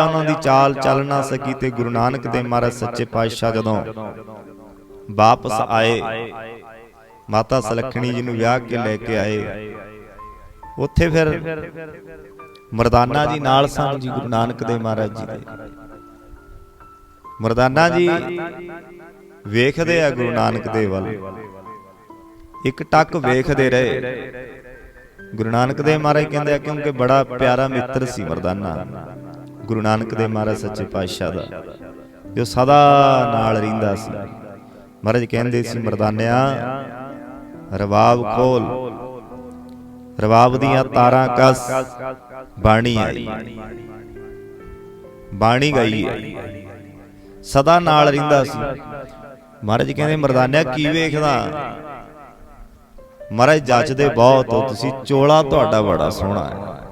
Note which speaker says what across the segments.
Speaker 1: ਉਹਨਾਂ ਦੀ ਚਾਲ ਚੱਲ ਨਾ ਸਕੀ ਤੇ ਗੁਰੂ ਨਾਨਕ ਦੇਵ ਮਹਾਰਾਜ ਸੱਚੇ ਪਾਤਸ਼ਾਹ ਜਦੋਂ ਵਾਪਸ ਆਏ, ਮਾਤਾ ਸਲੱਖਣੀ ਜੀ ਨੂੰ ਵਿਆਹ ਕੇ ਲੈ ਕੇ ਆਏ। ਉੱਥੇ ਫਿਰ ਮਰਦਾਨਾ ਜੀ ਨਾਲ ਸਨ ਜੀ, ਗੁਰੂ ਨਾਨਕ ਦੇਵ ਮਹਾਰਾਜ ਜੀ ਦੇ। ਮਰਦਾਨਾ ਜੀ ਵੇਖਦੇ ਆ ਗੁਰੂ ਨਾਨਕ ਦੇਵ ਵੱਲ। ਇੱਕ ਟੱਕ ਵੇਖਦੇ ਰਹੇ। ਗੁਰੂ ਨਾਨਕ ਦੇਵ ਮਹਾਰਾਜ ਕਹਿੰਦੇ ਆ, ਕਿਉਂਕਿ ਬੜਾ ਪਿਆਰਾ ਮਿੱਤਰ ਸੀ ਮਰਦਾਨਾ। ਗੁਰੂ ਨਾਨਕ ਦੇਵ ਮਹਾਰਾਜ ਸੱਚੇ ਪਾਤਸ਼ਾਹ ਦਾ। ਜੋ ਸਦਾ ਨਾਲ ਰਹਿੰਦਾ ਸੀ। ਮਹਾਰਾਜ ਕਹਿੰਦੇ ਸੀ ਮਰਦਾਨਿਆ ਰਬਾਬ ਖੋਲ। ਰਬਾਬ ਦੀਆਂ ਤਾਰਾਂ ਕਸ। ਬਾਣੀ ਆਈ। ਬਾਣੀ ਗਈ ਹੈ। ਸਦਾ ਨਾਲ ਰਹਿੰਦਾ ਸੀ। ਮਹਾਰਾਜ ਕਹਿੰਦੇ ਮਰਦਾਨਿਆ ਕੀ ਵੇਖਦਾ? ਮਹਾਰਾਜ ਜੱਜਦੇ ਬਹੁਤ ਹੋ ਤੁਸੀਂ ਚੋਲਾ ਤੁਹਾਡਾ ਬੜਾ ਸੋਹਣਾ ਹੈ।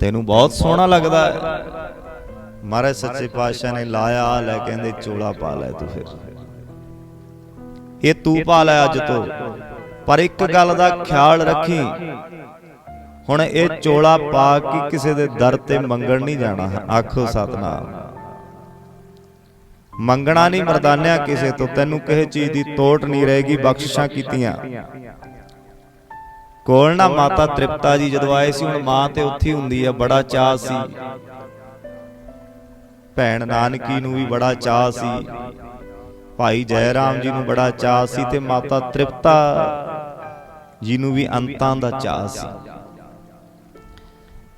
Speaker 1: ਤੈਨੂੰ ਬਹੁਤ ਸੋਹਣਾ ਲੱਗਦਾ ਹੈ। ਮਹਾਰਾਜ ਸੱਚੇ ਪਾਤਸ਼ਾਹ ਨੇ ਲਾਇਆ ਲੈ ਕਹਿੰਦੇ ਚੋਲਾ ਪਾ ਲੈ ਤੂੰ ਫਿਰ। ਇਹ ਤੂੰ ਪਾ ਲੈ ਅੱਜ ਤੋਂ। ਪਰ ਇੱਕ ਗੱਲ ਦਾ ਖਿਆਲ ਰੱਖੀ। ਹੁਣ ਇਹ ਚੋਲਾ ਪਾ ਕੇ ਕਿਸੇ ਦੇ ਦਰ ਤੇ ਮੰਗਣ ਨਹੀਂ ਜਾਣਾ। ਆਖੋ ਸਤਨਾਮ। ਮੰਗਣਾ ਨਹੀਂ ਮਰਦਾਨਿਆ ਕਿਸੇ ਤੋਂ। ਤੈਨੂੰ ਕਿਸੇ ਚੀਜ਼ ਦੀ ਤੋਟ ਨਹੀਂ ਰਹੇਗੀ ਬਖਸ਼ਿਸ਼ਾਂ ਕੀਤੀਆਂ। ਕੋਲ ਨਾ ਮਾਤਾ ਤ੍ਰਿਪਤਾ ਜੀ ਜਦੋਂ ਆਏ ਸੀ ਹੁਣ ਮਾਂ ਤੇ ਉੱਥੇ ਹੁੰਦੀ ਆ ਬੜਾ ਚਾਹ ਸੀ। ਭੈਣ ਨਾਨਕੀ ਨੂੰ ਵੀ ਬੜਾ ਚਾਹ ਸੀ। ਭਾਈ ਜੈ ਰਾਮ ਜੀ ਨੂੰ ਬੜਾ ਚਾਹ ਸੀ ਤੇ ਮਾਤਾ ਤ੍ਰਿਪਤਾ ਜੀ ਨੂੰ ਵੀ ਅੰਤਾਂ ਦਾ ਚਾਹ ਸੀ।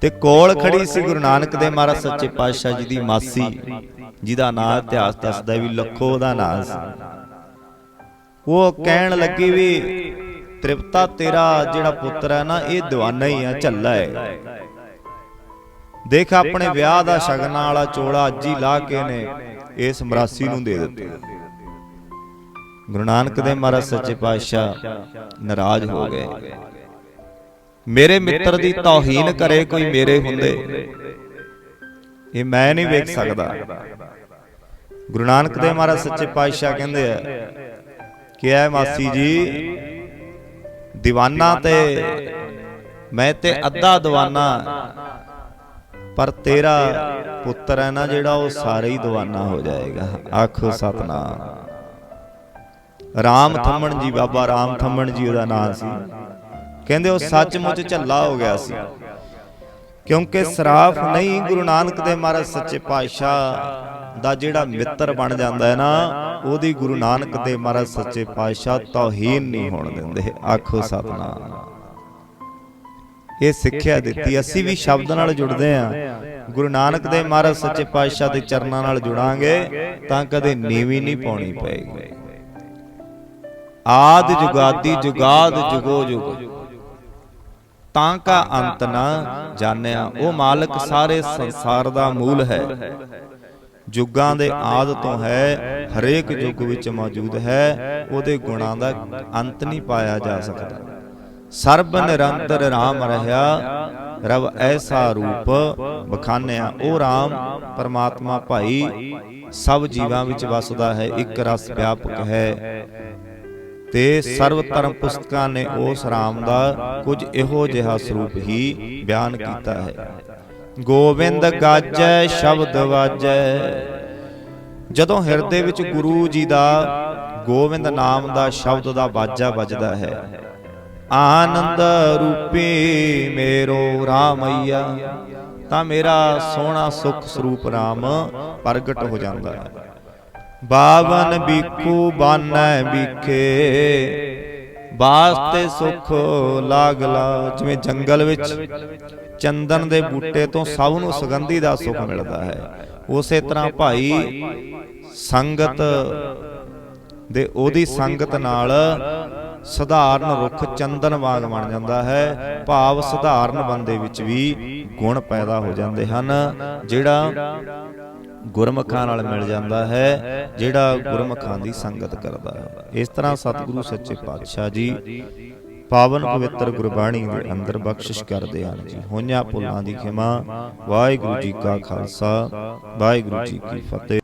Speaker 1: ਤੇ ਕੋਲ ਖੜੀ ਸੀ ਗੁਰੂ ਨਾਨਕ ਦੇਵ ਮਹਾਰਾਜ ਸੱਚੇ ਪਾਤਸ਼ਾਹ ਜੀ ਦੀ ਮਾਸੀ ਜਿਹਦਾ ਨਾਂ ਇਤਿਹਾਸ ਦੱਸਦਾ ਵੀ ਲੱਖੋ ਦਾ ਨਾਂ ਸੀ। ਉਹ ਕਹਿਣ ਲੱਗੀ ਵੀ ਤ੍ਰਿਪਤਾ ਤੇਰਾ ਜਿਹੜਾ ਪੁੱਤਰ ਹੈ ਨਾ, ਇਹ ਦੀਵਾਨਾ ਹੀ ਆ, ਝੱਲਾ ਹੈ। ਦੇਖ ਆਪਣੇ ਵਿਆਹ ਦਾ ਸ਼ਗਨਾਂ ਵਾਲਾ ਚੋਲਾ ਅੱਜ ਹੀ ਲਾ ਕੇ ਨੇ, ਇਸ ਮਰਾਸੀ ਨੂੰ ਦੇ ਦਿੱਤਾ। ਗੁਰੂ ਨਾਨਕ ਦੇ ਮਹਾਰਾਜ ਸੱਚੇ ਪਾਤਸ਼ਾਹ ਨਾਰਾਜ਼ ਹੋ ਗਏ। ਮੇਰੇ ਮਿੱਤਰ ਦੀ ਤੌਹੀਨ ਕਰੇ ਕੋਈ ਮੇਰੇ ਹੁੰਦੇ। ਇਹ ਮੈਂ ਨਹੀਂ ਵੇਖ ਸਕਦਾ। ਗੁਰੂ ਨਾਨਕ ਦੇ ਮਹਾਰਾਜ ਸੱਚੇ ਪਾਤਸ਼ਾਹ ਕਹਿੰਦੇ ਆ ਕਿ ਐ ਮਾਸੀ ਜੀ ਦੀਵਾਨਾ ਤੇ ਮੈਂ ਤੇ ਅੱਧਾ ਦੀਵਾਨਾ। ਪਰ ਤੇਰਾ ਪੁੱਤਰ ਹੈ ਨਾ ਜਿਹੜਾ ਉਹ ਸਾਰੇ ਹੀ ਦੀਵਾਨਾ ਹੋ ਜਾਏਗਾ। ਆਖੋ ਸਤਨਾਮ। ਰਾਮ ਥੰਮਣ ਜੀ ਬਾਬਾ ਰਾਮ ਥੰਮਣ ਜੀ ਉਹਦਾ ਨਾਮ ਸੀ। ਕਹਿੰਦੇ ਉਹ ਸੱਚਮੁੱਚ ਝੱਲਾ ਹੋ ਗਿਆ ਸੀ। ਕਿਉਂਕਿ ਸਰਾਫ ਨਹੀਂ ਗੁਰੂ ਨਾਨਕ ਦੇਵ ਮਹਾਰਾਜ ਸੱਚੇ ਪਾਤਸ਼ਾਹ ਦਾ ਜਿਹੜਾ ਮਿੱਤਰ ਬਣ ਜਾਂਦਾ ਹੈ ਨਾ ਉਹਦੀ ਗੁਰੂ ਨਾਨਕ ਦੇਵ ਮਹਾਰਾਜ ਸੱਚੇ ਪਾਤਸ਼ਾਹ ਤੌਹੀਨ ਨਹੀਂ ਹੋਣ ਦਿੰਦੇ। ਆਖੋ ਸਤਨਾਮ। ਇਹ ਸਿੱਖਿਆ ਦਿੱਤੀ। ਅਸੀਂ ਵੀ ਸ਼ਬਦ ਨਾਲ ਜੁੜਦੇ ਆ ਗੁਰੂ ਨਾਨਕ ਦੇਵ ਮਹਾਰਾਜ ਸੱਚੇ ਪਾਤਸ਼ਾਹ ਦੇ ਚਰਨਾਂ ਨਾਲ ਜੁੜਾਂਗੇ, ਤਾਂ ਕਦੇ ਨੀਵੀਂ ਨਹੀਂ ਪਾਉਣੀ ਪਏਗੀ। ਆਦ ਜੁਗਾਦੀ ਜੁਗਾਦ ਜੁਗੋ ਜੁਗ। ਤਾਂ ਕਾ ਅੰਤ ਨਾ ਜਾਣਿਆ। ਉਹ ਮਾਲਕ ਸਾਰੇ ਸੰਸਾਰ ਦਾ ਮੂਲ ਹੈ। ਜੁਗਾਂ ਦੇ ਆਦ ਤੋਂ ਹੈ ਹਰੇਕ ਯੁੱਗ ਵਿੱਚ ਮੌਜੂਦ ਹੈ ਉਹਦੇ ਗੁਣਾਂ ਦਾ ਅੰਤ ਨਹੀਂ ਪਾਇਆ ਜਾ ਸਕਦਾ। ਸਰਬ ਨਿਰੰਤਰ RAM ਰਹਾ ਰਬ ਐਸਾ ਰੂਪ ਬਖਾਨਿਆ। ਉਹ RAM ਪਰਮਾਤਮਾ ਭਾਈ ਸਭ ਜੀਵਾਂ ਵਿੱਚ ਵਸਦਾ ਹੈ ਇੱਕ ਰਸ ਵਿਆਪਕ ਹੈ। ਤੇ ਸਰਵ ਧਰਮ ਪੁਸਤਕਾਂ ਨੇ ਉਸ ਰਾਮ ਦਾ ਕੁਝ ਇਹੋ ਜਿਹਾ ਸਰੂਪ ਹੀ ਬਿਆਨ ਕੀਤਾ ਹੈ। ਗੋਬਿੰਦ ਗਾਜੈ ਸ਼ਬਦ ਵਾਜੈ। ਜਦੋਂ ਹਿਰਦੇ ਵਿੱਚ ਗੁਰੂ ਜੀ ਦਾ ਗੋਬਿੰਦ ਨਾਮ ਦਾ ਸ਼ਬਦ ਦਾ ਵਾਜਾ ਵੱਜਦਾ ਹੈ। ਆਨੰਦ ਰੂਪੀ ਮੇਰੋ ਰਾਮਈਆ। ਤਾਂ ਮੇਰਾ ਸੋਹਣਾ ਸੁਖ ਸਰੂਪ ਰਾਮ ਪ੍ਰਗਟ ਹੋ ਜਾਂਦਾ ਹੈ। ਬਾਵਨ ਬੀਖੂ ਬਾਨੈ ਬੀਖੇ। ਬਾਸਤੇ ਸੁਖ ਲਾਗਲਾ ਜਿਵੇਂ ਜੰਗਲ ਵਿੱਚ ਚੰਦਨ ਦੇ ਬੂਟੇ ਤੋਂ ਸਭ ਨੂੰ ਸੁਗੰਧੀ ਦਾ ਸੁਖ ਮਿਲਦਾ ਹੈ। ਉਸੇ ਤਰ੍ਹਾਂ ਭਾਈ ਸੰਗਤ ਦੇ ਉਹਦੀ ਸੰਗਤ ਨਾਲ ਸਧਾਰਨ ਰੁੱਖ ਚੰਦਨ ਵਾਂਗ ਬਣ ਜਾਂਦਾ ਹੈ। ਭਾਵ ਸਧਾਰਨ ਬੰਦੇ ਵਿੱਚ ਵੀ ਗੁਣ ਪੈਦਾ ਹੋ ਜਾਂਦੇ ਹਨ। ਜਿਹੜਾ ਗੁਰਮਖਾਂ ਨਾਲ ਮਿਲ ਜਾਂਦਾ ਹੈ, ਜਿਹੜਾ ਗੁਰਮਖਾਂ ਦੀ ਸੰਗਤ ਕਰਦਾ ਹੈ। ਇਸ ਤਰ੍ਹਾਂ ਸਤਿਗੁਰੂ ਸੱਚੇ ਪਾਤਸ਼ਾਹ ਜੀ ਪਾਵਨ ਪਵਿੱਤਰ ਗੁਰਬਾਣੀ ਦੇ ਅੰਦਰ ਬਖਸ਼ਿਸ਼ ਕਰਦੇ ਹਨ ਜੀ। ਹੋਈਆਂ ਭੁੱਲਾਂ ਦੀ ਖਿਮਾ, ਵਾਹਿਗੁਰੂ ਜੀ ਕਾ ਖਾਲਸਾ, ਵਾਹਿਗੁਰੂ ਜੀ ਕੀ ਫਤਿਹ।